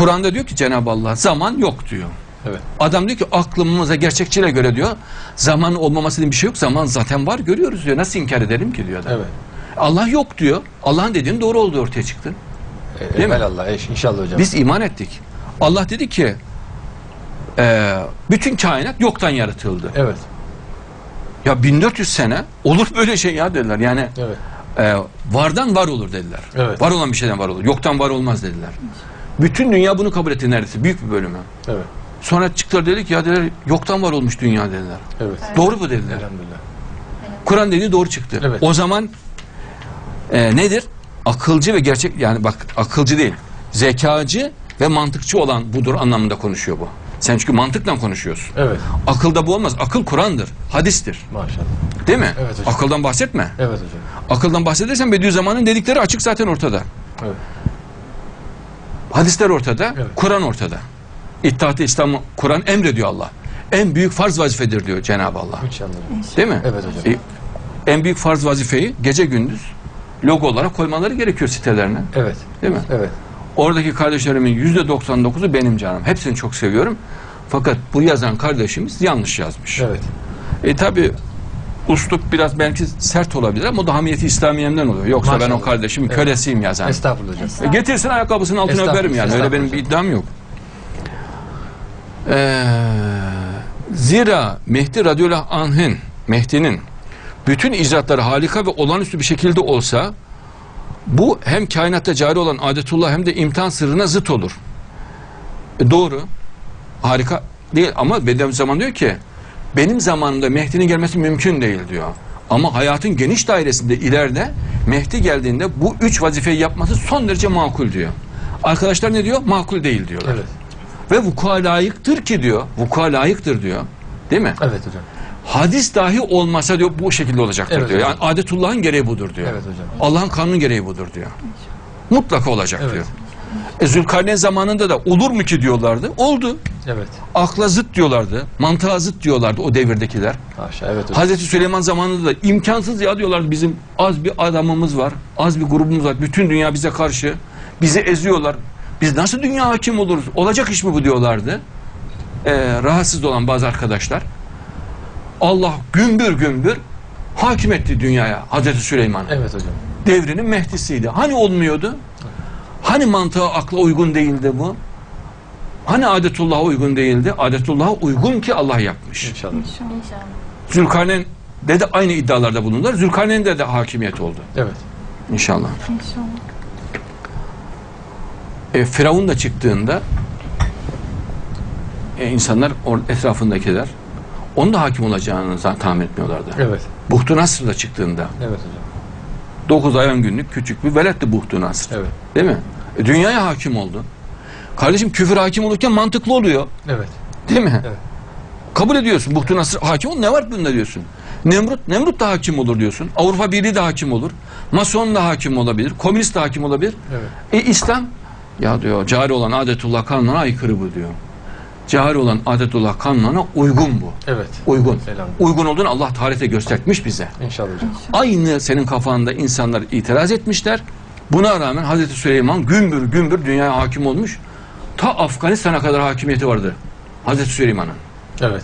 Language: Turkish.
Kur'an'da diyor ki Cenab-ı Allah zaman yok diyor. Evet. Adam diyor ki aklımıza gerçekçiyle göre diyor zaman olmaması diye bir şey yok. Zaman zaten var görüyoruz diyor. Nasıl inkar edelim ki diyor adam. Evet. Allah yok diyor. Allah'ın dediğinin doğru olduğu ortaya çıktı. E, Değil mi? Evelallah, eş- inşallah hocam. Biz iman ettik. Allah dedi ki e, bütün kainat yoktan yaratıldı. Evet. Ya 1400 sene olur böyle şey ya dediler. Yani Evet. e, vardan var olur dediler. Evet. Var olan bir şeyden var olur. Yoktan var olmaz dediler. Bütün dünya bunu kabul etti neredeyse. Büyük bir bölümü. Evet. Sonra çıktılar dedik ya dediler yoktan var olmuş dünya dediler. Evet. Doğru mu dediler. Elhamdülillah. Kur'an dediği doğru çıktı. Evet. O zaman e, nedir? Akılcı ve gerçek yani bak akılcı değil. Zekacı ve mantıkçı olan budur anlamında konuşuyor bu. Sen çünkü mantıkla konuşuyorsun. Evet. Akılda bu olmaz. Akıl Kur'an'dır. Hadistir. Maşallah. Değil mi? Evet hocam. Akıldan bahsetme. Evet hocam. Akıldan bahsedersen Bediüzzaman'ın dedikleri açık zaten ortada. Evet. Hadisler ortada, Evet. Kur'an ortada. İttihat-ı İslam'ı Kur'an emrediyor Allah. En büyük farz vazifedir diyor Cenab-ı Allah. İnşallah. Değil mi? Evet hocam. E, en büyük farz vazifeyi gece gündüz logo olarak koymaları gerekiyor sitelerine. Evet. Değil mi? Evet. Oradaki kardeşlerimin yüzde 99'u benim canım. Hepsini çok seviyorum. Fakat bu yazan kardeşimiz yanlış yazmış. Evet. E tabi uslup biraz belki sert olabilir ama o da hamiyeti İslamiye'mden oluyor. Yoksa ben o Maşallah. kardeşimin Evet. kölesiyim yazan. Estağfurullah hocam. E, getirsin ayakkabısının altına öperim yani. Öyle benim bir iddiam yok. Ee, zira Mehdi radıyallahu anh'ın, Mehdi'nin bütün icraatları harika ve olağanüstü bir şekilde olsa bu hem kainatta cari olan adetullah hem de imtihan sırrına zıt olur. E, doğru. Harika değil ama Bediüzzaman diyor ki benim zamanımda Mehdi'nin gelmesi mümkün değil diyor. Ama hayatın geniş dairesinde ileride Mehdi geldiğinde bu üç vazifeyi yapması son derece makul diyor. Arkadaşlar ne diyor? Makul değil diyorlar. Evet. Ve vuku'a layıktır ki diyor. Vuku'a layıktır diyor. Değil mi? Evet hocam. Hadis dahi olmasa diyor bu şekilde olacaktır Evet diyor. hocam. Yani adetullahın gereği budur diyor. Evet hocam. Allah'ın kanunun gereği budur diyor. Mutlaka olacak Evet. diyor. E Zülkarneyn zamanında da olur mu ki diyorlardı. Oldu. Evet. Akla zıt diyorlardı. Mantığa zıt diyorlardı o devirdekiler. Haşa. Evet hocam. Hazreti Süleyman zamanında da imkansız ya diyorlardı bizim az bir adamımız var. Az bir grubumuz var. Bütün dünya bize karşı. Bizi eziyorlar. Biz nasıl dünya hakim oluruz? Olacak iş mi bu diyorlardı. Ee, rahatsız olan bazı arkadaşlar. Allah gümbür gümbür hakim etti dünyaya Hazreti Süleyman. Evet hocam. Devrinin Mehdi'siydi. Hani olmuyordu? Hani mantığa akla uygun değildi bu? Hani adetullah'a uygun değildi? Adetullah'a uygun ki Allah yapmış. İnşallah. İnşallah. Zülkarneyn de de aynı iddialarda bulundular. Zülkarneyn'de de hakimiyet oldu. Evet. İnşallah. İnşallah. E, Firavun da çıktığında e, insanlar or- etrafındakiler onun da hakim olacağını tahmin etmiyorlardı. Evet. Buhtu Nasr da çıktığında Evet hocam. 9 ay 10 günlük küçük bir veletti Buhtu Nasr. Evet. Değil mi? E, dünyaya hakim oldu. Kardeşim küfür hakim olurken mantıklı oluyor. Evet. Değil mi? Evet. Kabul ediyorsun. Buhtu Nasr hakim ol. Ne var bunda diyorsun. Nemrut, Nemrut da hakim olur diyorsun. Avrupa Birliği de hakim olur. Mason da hakim olabilir. Komünist de hakim olabilir. Evet. E İslam ya diyor cari olan adetullah kanununa aykırı bu diyor. Cari olan adetullah kanununa uygun bu. Evet. Uygun. Selam. Uygun olduğunu Allah tarihte göstermiş bize. İnşallah hocam. Aynı senin kafanda insanlar itiraz etmişler. Buna rağmen Hazreti Süleyman gümbür gümbür dünyaya hakim olmuş. Ta Afganistan'a kadar hakimiyeti vardı. Hazreti Süleyman'ın. Evet.